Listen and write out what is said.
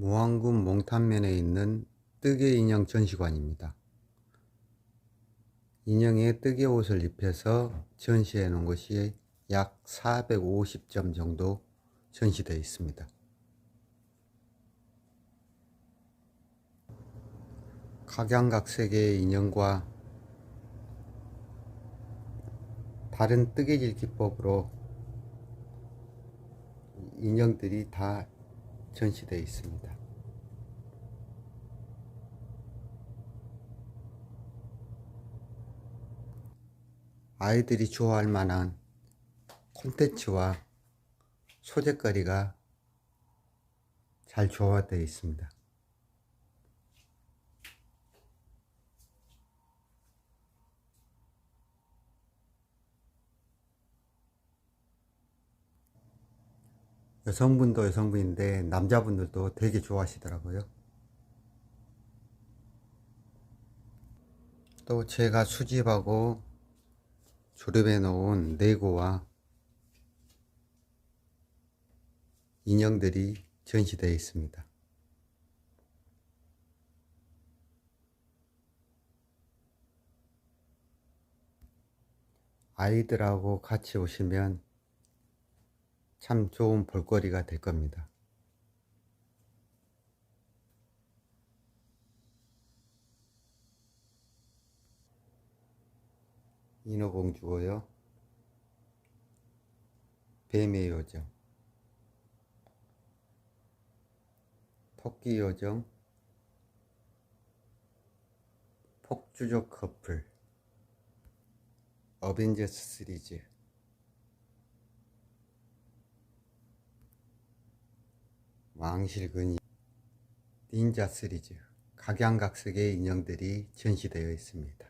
무안군 몽탄면에 있는 뜨개 인형 전시관입니다. 인형에 뜨개 옷을 입혀서 전시해 놓은 것이 약 450점 정도 전시되어 있습니다. 각양각색의 인형과 다른 뜨개질 기법으로 인형들이 다 전시되어 있습니다. 아이들이 좋아할 만한 콘텐츠와 소재거리가 잘 조화되어 있습니다. 여성분도 여성분인데 남자분들도 되게 좋아하시더라고요. 또 제가 수집하고 조립해 놓은 레고와 인형들이 전시되어 있습니다. 아이들하고 같이 오시면 참 좋은 볼거리가 될 겁니다. 인어공주고요. 뱀의 요정, 토끼 요정, 폭주족 커플, 어벤져스 시리즈, 왕실근이, 닌자 시리즈, 각양각색의 인형들이 전시되어 있습니다.